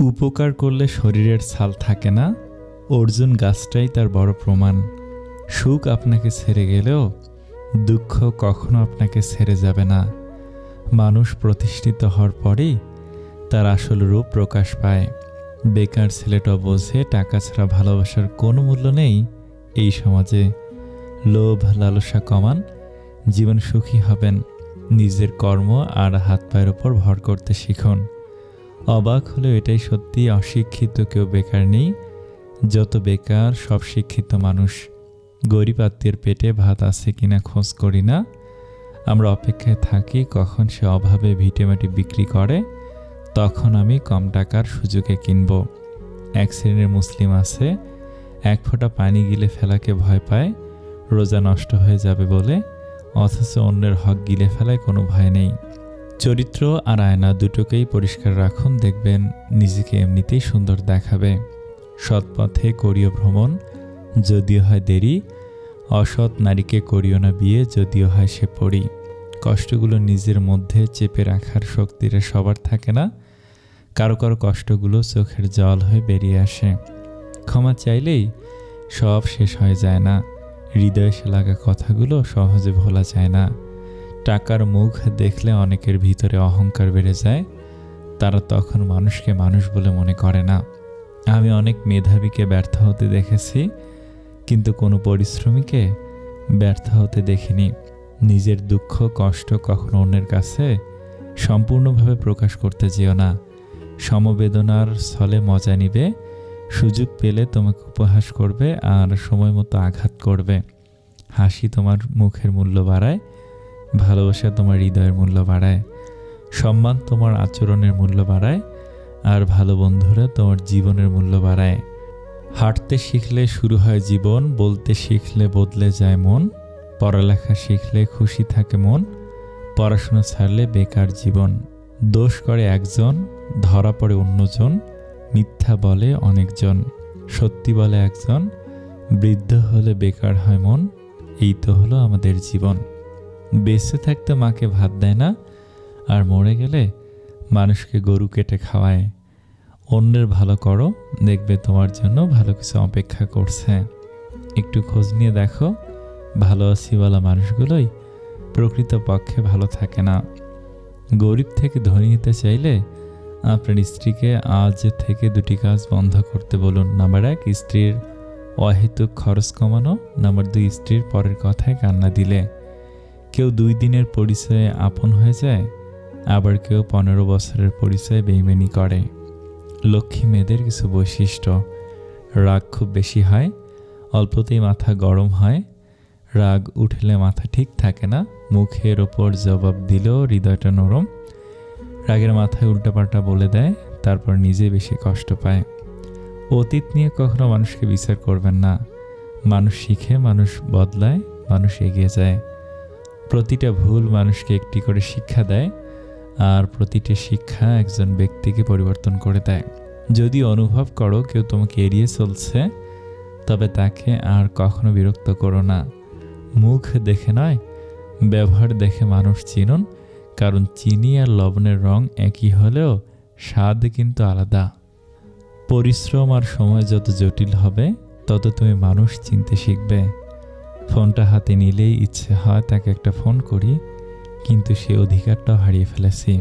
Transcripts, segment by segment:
উপকার করলে শরীরের ছাল থাকে না, অর্জুন গাছটাই তার বড় প্রমাণ। সুখ আপনাকে ছেড়ে গেলেও দুঃখ কখনো আপনাকে ছেড়ে যাবে না। মানুষ প্রতিষ্ঠিত হওয়ার পরেই তার আসল রূপ প্রকাশ পায়। বেকার ছেলেটা বোঝে, টাকা ছাড়া ভালোবাসার কোনো মূল্য নেই এই সমাজে। লোভ, লালসা কমান, জীবন সুখী হবেন। নিজের কর্ম আর হাত পায়ের ওপর ভর করতে শিখুন। অবাক হলেও এটাই সত্যি, অশিক্ষিত কেউ বেকার নেই। যত বেকার, সব শিক্ষিত মানুষ। গরিব আত্মীয়ের পেটে ভাত আছে কিনা খোঁজ করি না। আমরা অপেক্ষায় থাকি কখন সে অভাবে ভিটেমাটি বিক্রি করে। তখন আমি কম টাকার সুযোগে কিনব। এক শ্রেণির মুসলিম আছে। এক ফোঁটা পানি গিলে ফেলাকে ভয় পায়। রোজা নষ্ট হয়ে যাবে বলে। অথচ অন্যের হক গিলে ফেলায় কোনো ভয় নেই। চরিত্র আর আয়না দুটোকেই পরিষ্কার রাখুন, দেখবেন নিজেকে এমনিতেই সুন্দর দেখাবে। সৎপথে করিও ভ্রমণ, যদিও হয় দেরি। অসৎ নারীকে করিও না বিয়ে, যদিও হয় সে পড়ি কষ্টগুলো নিজের মধ্যে চেপে রাখার শক্তিটা সবার থাকে না। কারও কারও কষ্টগুলো চোখের জল হয়ে বেরিয়ে আসে। ক্ষমা চাইলেই সব শেষ হয়ে যায় না। হৃদয়ে সে লাগা কথাগুলো সহজে ভোলা যায় না। টাকার মুখ দেখলে অনেকের ভিতরে অহংকার বেড়ে যায়। তারা তখন মানুষকে মানুষ বলে মনে করে না। আমি অনেক মেধাবীকে ব্যর্থ হতে দেখেছি, কিন্তু কোনো পরিশ্রমীকে ব্যর্থ হতে দেখিনি। নিজের দুঃখ, কষ্ট কখনো অন্যের কাছে সম্পূর্ণভাবে প্রকাশ করতে যেও না। সমবেদনার ছলে মজা নিবে, সুযোগ পেলে তোমাকে উপহাস করবে আর সময় মতো আঘাত করবে। হাসি তোমার মুখের মূল্য বাড়ায় ভালোবাসা তোমার হৃদয়ের মূল্য বাড়ায়, সম্মান তোমার আচরণের মূল্য বাড়ায়, আর ভালো বন্ধুরা তোমার জীবনের মূল্য বাড়ায়। হাঁটতে শিখলে শুরু হয় জীবন, বলতে শিখলে বদলে যায় মন, পড়ালেখা শিখলে খুশি থাকে মন, পড়াশোনা ছাড়লে বেকার জীবন। দোষ করে একজন, ধরা পড়ে অন্যজন, মিথ্যা বলে অনেকজন, সত্যি বলে একজন, বৃদ্ধ হলে বেকার হয় মন, এই তো হলো আমাদের জীবন। বেঁচে থাকতে মাকে ভাত দেয় না আর মরে গেলে মানুষকে গরু কেটে খাওয়ায়। অন্যের ভালো করো, দেখবে তোমার জন্য ভালো কিছু অপেক্ষা করছে। একটু খোঁজ নিয়ে দেখো, ভালো আছিওয়ালা মানুষগুলোই প্রকৃতপক্ষে ভালো থাকে না। গরিব থেকে ধনী হতে চাইলে আপনার স্ত্রীকে আজ থেকে দুটি কাজ বন্ধ করতে বলুন। নাম্বার এক, স্ত্রীর অহেতুক খরচ কমানো। নাম্বার দুই, স্ত্রীর পরের কথায় কান্না দিলে। কেউ দুই দিনের পরিচয়ে আপন হয়ে যায়, আবার কেউ পনেরো বছরের পরিচয়ে বেইমানি করে। লক্ষ্মী মেয়েদের কিছু বৈশিষ্ট্য। রাগ খুব বেশি হয়, অল্পতেই মাথা গরম হয়। রাগ উঠলে মাথা ঠিক থাকে না, মুখের ওপর জবাব দিলেও হৃদয়টা নরম। রাগের মাথায় উল্টাপাল্টা বলে দেয়, তারপর নিজে বেশি কষ্ট পায়। অতীত নিয়ে কখনো মানুষকে বিচার করবেন না। মানুষ শিখে, মানুষ বদলায়, মানুষ এগিয়ে যায়। প্রতিটা ভুল মানুষকে একটি করে শিক্ষা দেয় আর প্রতিটি শিক্ষা একজন ব্যক্তিকে পরিবর্তন করে দেয়। যদি অনুভব করো কেউ তোমাকে এড়িয়ে চলছে, তবে তাকে আর কখনো বিরক্ত করো না। মুখ দেখে নয়, ব্যবহার দেখে মানুষ চিনুন, কারণ চিনি আর লবণের রং একই হলেও স্বাদ কিন্তু আলাদা। পরিশ্রম আর সময় যত জটিল হবে, তত তুমি মানুষ চিনতে শিখবে। ফোনটা হাতে নিলেই ইচ্ছে হয় তাকে একটা ফোন করি, কিন্তু সে অধিকারটাও হারিয়ে ফেলেছি।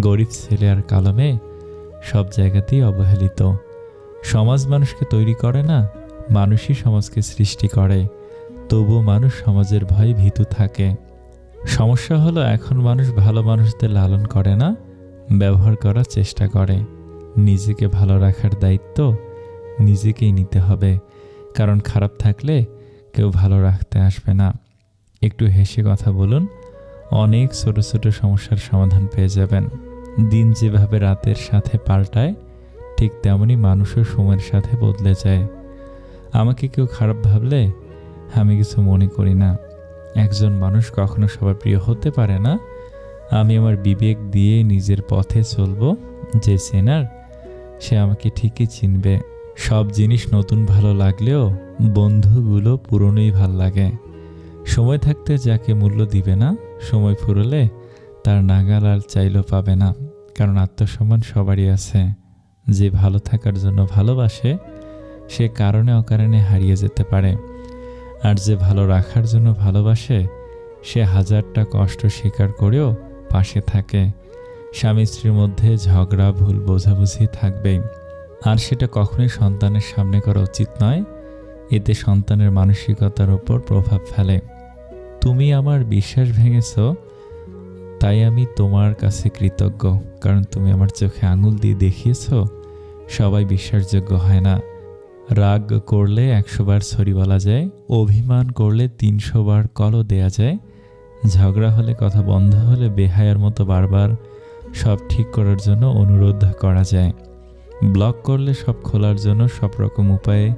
গরিব ছেলে আর কালো মেয়ে, সব জায়গাতেই অবহেলিত। সমাজ মানুষকে তৈরি করে না, মানুষই সমাজকে সৃষ্টি করে। তবুও মানুষ সমাজের ভয় ভীতু থাকে। সমস্যা হলো এখন মানুষ ভালো মানুষদের লালন করে না, ব্যবহার করার চেষ্টা করে। নিজেকে ভালো রাখার দায়িত্ব নিজেকেই নিতে হবে। কারণ খারাপ থাকলে কেউ ভালো রাখতে আসবে না। একটু হেসে কথা বলুন, অনেক ছোট ছোট সমস্যার সমাধান পেয়ে যাবেন। দিন যেভাবে রাতের সাথে পাল্টায়, ঠিক তেমনই মানুষও সময়ের সাথে বদলে যায়। আমাকে কেউ খারাপ ভাবলে আমি কিছু মনে করি না। একজন মানুষ কখনো সবার প্রিয় হতে পারে না। আমি আমার বিবেক দিয়ে নিজের পথে চলবো, যে চেনার সে আমাকে ঠিকই চিনবে। সব জিনিস নতুন ভালো লাগলেও বন্ধুগুলো পুরনোই ভালো লাগে। সময় থাকতে যাকে মূল্য দিবে না, সময় ফুরলে তার নাগাল আর চাইলেও পাবে না, কারণ আত্মসম্মান সবারই আছে। যে ভালো থাকার জন্য ভালোবাসে, সে কারণে অকারণে হারিয়ে যেতে পারে। আর যে ভালো রাখার জন্য ভালোবাসে, সে হাজারটা কষ্ট স্বীকার করেও পাশে থাকে। স্বামী স্ত্রীর মধ্যে ঝগড়া, ভুল বোঝাবুঝি থাকবেই। আর সেটা কখনোই সন্তানের সামনে করা উচিত নয়। এতে সন্তানের মানসিকতার ওপর প্রভাব ফেলে। তুমি আমার বিশ্বাস ভেঙেছ, তাই আমি তোমার কাছে কৃতজ্ঞ। কারণ তুমি আমার চোখে আঙুল দিয়ে দেখিয়েছ, সবাই বিশ্বাসযোগ্য হয় না। রাগ করলে একশো বার ছড়ি বলা যায়, অভিমান করলে তিনশো বার কলও দেয়া যায়। ঝগড়া হলে কথা বন্ধ হলে বেহায়ার মতো বারবার সব ঠিক করার জন্য অনুরোধ করা যায়। ব্লক করলে সব খোলার জন্য সব রকম উপায়ে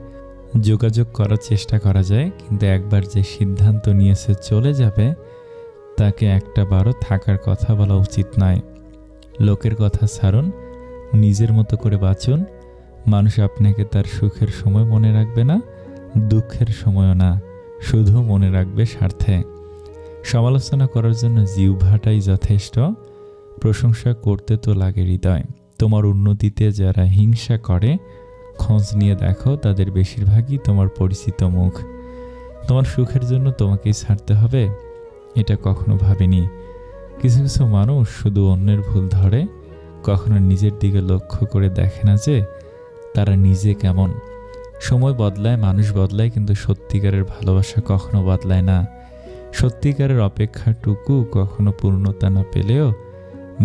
যোগাযোগ করার চেষ্টা করা যায়, কিন্তু একবার যে সিদ্ধান্ত নিয়েছে চলে যাবে, তাকে একটা বারও থাকার কথা বলা উচিত নয়। লোকের কথা ছাড়ুন, নিজের মতো করে বাঁচুন। মানুষ আপনাকে তার সুখের সময় মনে রাখবে না, দুঃখের সময়ও না, শুধু মনে রাখবে স্বার্থে। সমালোচনা করার জন্য জিহ্বাটাই যথেষ্ট, প্রশংসা করতে তো লাগে হৃদয়। তোমার উন্নতিতে যারা হিংসা করে, খোঁজ নিয়ে দেখো, তাদের বেশিরভাগই তোমার পরিচিত মুখ। তোমার সুখের জন্য তোমাকেই ছাড়তে হবে, এটা কখনো ভাবিনি। কিছু কিছু মানুষ শুধু অন্যের ভুল ধরে, কখনো নিজের দিকে লক্ষ্য করে দেখে না যে, তারা নিজে কেমন। সময় বদলায়, মানুষ বদলায়, কিন্তু সত্যিকারের ভালোবাসা কখনো বদলায় না। সত্যিকারের অপেক্ষাটুকু কখনো পূর্ণতা না পেলেও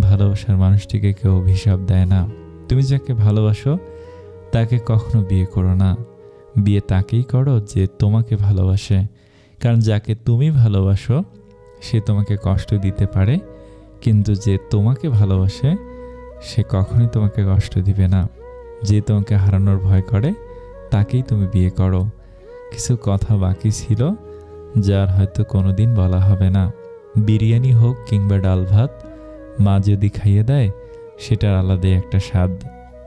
ভালোবাসার মানুষটিকে কেউ অভিশাপ দেয় না। তুমি যাকে ভালোবাসো, তাকে কখনো বিয়ে করো না। বিয়ে তাকেই করো যে তোমাকে ভালোবাসে। কারণ যাকে তুমি ভালোবাসো, সে তোমাকে কষ্ট দিতে পারে, কিন্তু যে তোমাকে ভালোবাসে, সে কখনোই তোমাকে কষ্ট দিবে না। যে তোমাকে হারানোর ভয় করে, তাকেই তুমি বিয়ে করো। কিছু কথা বাকি ছিল, যার হয়তো কোনোদিন বলা হবে না। বিরিয়ানি হোক কিংবা ডাল ভাত মা যদি খাইয়ে দেয়, সেটার আলাদাই একটা স্বাদ।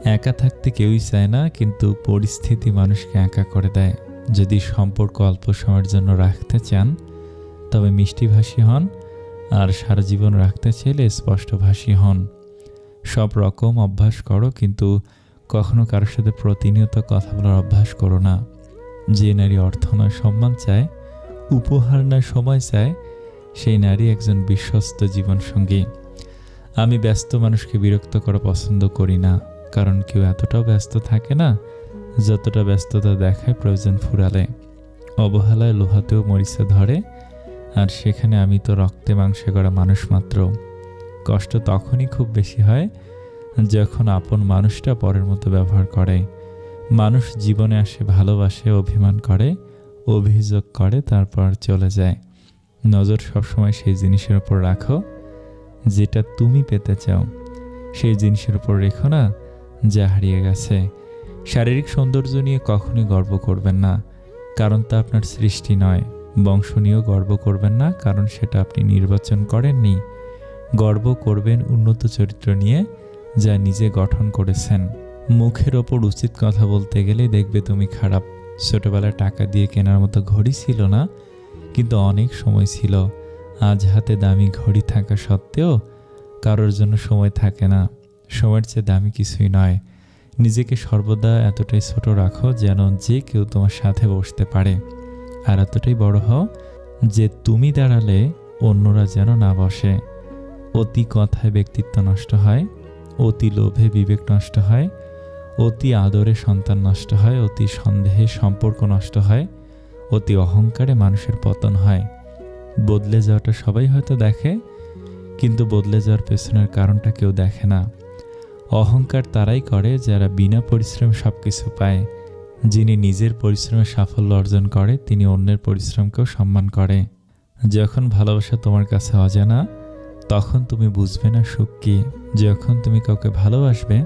একা থাকতে কেউই চায় না, কিন্তু পরিস্থিতি মানুষকে একা করে দেয়। যদি সম্পর্ক অল্প সময়ের জন্য রাখতে চান, তবে মিষ্টিভাষী হন, আর সারা জীবন রাখতে চাইলে স্পষ্টভাষী হন। সব রকম অভ্যাস করো, কিন্তু কখনো কারোর সাথে প্রতিনিয়ত কথা বলার অভ্যাস করো না। যে নারী অর্থ নয়, সম্মান চায়, উপহার নয়, সময় চায়, সেই নারী একজন বিশ্বস্ত জীবনসঙ্গী। আমি ব্যস্ত মানুষকে বিরক্ত করা পছন্দ করি না, কারণ কেউ এতটাও ব্যস্ত থাকে না, যতটা ব্যস্ততা দেখায় প্রয়োজন ফুরালে। অবহেলায় লোহাতেও মরিচা ধরে, আর সেখানে আমি তো রক্তে মাংসে করা মানুষ মাত্র। কষ্ট তখনই খুব বেশি হয়, যখন আপন মানুষটা পরের মতো ব্যবহার করে। মানুষ জীবনে আসে ভালোবাসে, অভিমান করে, অভিযোগ করে, তারপর চলে যায়। নজর সবসময় সেই জিনিসের ওপর রাখো। যেটা তুমি পেতে চাও। সেই জিনিসের উপর রেখো না, যা হারিয়ে গেছে। শারীরিক সৌন্দর্য নিয়ে কখনোই গর্ব করবেন না, কারণ তা আপনার সৃষ্টি নয়। বংশ নিয়েও গর্ব করবেন না, কারণ সেটা আপনি নির্বাচন করেননি। গর্ব করবেন উন্নত চরিত্র নিয়ে, যা নিজে গঠন করেছেন। মুখের ওপর উচিত কথা বলতে গেলে দেখবে তুমি খারাপ। ছোটবেলায় টাকা দিয়ে কেনার মতো ঘড়ি ছিল না, কিন্তু অনেক সময় ছিল। আজ হাতে দামি ঘড়ি থাকা সত্ত্বেও কারোর জন্য সময় থাকে না। সময়ের চেয়ে দামি কিছুই নয়। নিজেকে সর্বদা এতটাই ছোট রাখো যেন যে কেউ তোমার সাথে বসতে পারে। আর এতটাই বড় হও যে তুমি দাঁড়ালে অন্যরা যেন না বসে। অতি কথায় ব্যক্তিত্ব নষ্ট হয়, অতি লোভে বিবেক নষ্ট হয়, অতি আদরে সন্তান নষ্ট হয়, অতি সন্দেহে সম্পর্ক নষ্ট হয়, অতি অহংকারে মানুষের পতন হয়। বদলে যাওয়াটা সবাই হয়তো দেখে, কিন্তু বদলে যাওয়ার পেছনের কারণটা কেউ দেখে না। অহংকার তারাই করে যারা বিনা পরিশ্রম সব কিছু পায়। যিনি নিজের পরিশ্রমে সাফল্য অর্জন করে, তিনি অন্যের পরিশ্রমকেও সম্মান করে। যখন ভালোবাসা তোমার কাছে অজানা, তখন তুমি বুঝবে না সুখ কী। যখন তুমি কাউকে ভালোবাসবে,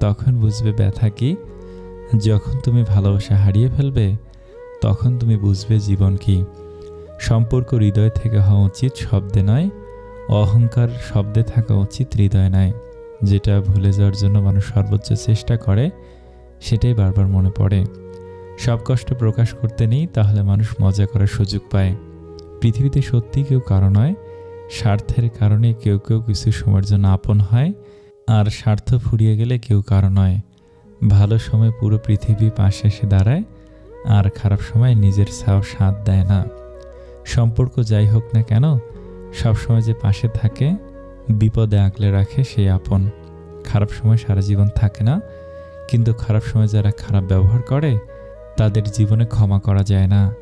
তখন বুঝবে ব্যথা কী। যখন তুমি ভালোবাসা হারিয়ে ফেলবে, তখন তুমি বুঝবে জীবন কী। সম্পর্ক হৃদয় থেকে হওয়া উচিত শব্দে নয়, অহংকার শব্দে থাকা উচিত হৃদয় নয়। যেটা ভুলে যাওয়ার জন্য মানুষ সর্বোচ্চ চেষ্টা করে, সেটাই বারবার মনে পড়ে। সব কষ্ট প্রকাশ করতে নেই, তাহলে মানুষ মজা করার সুযোগ পায়। পৃথিবীতে সত্যি কেউ কারও নয়, স্বার্থের কারণে কেউ কেউ কিছু সময়ের জন্য আপন হয়, আর স্বার্থ ফুরিয়ে গেলে কেউ কারও নয়। ভালো সময় পুরো পৃথিবী পাশে এসে দাঁড়ায়, আর খারাপ সময় নিজের ছাও সাথ দেয় না। সম্পর্ক যাই হোক না কেন, সবসময় যে পাশে থাকে, বিপদে আঁকলে রাখে সেই আপন। খারাপ সময় সারা জীবন থাকে না, কিন্তু খারাপ সময় যারা খারাপ ব্যবহার করে, তাদের জীবনে ক্ষমা করা যায় না।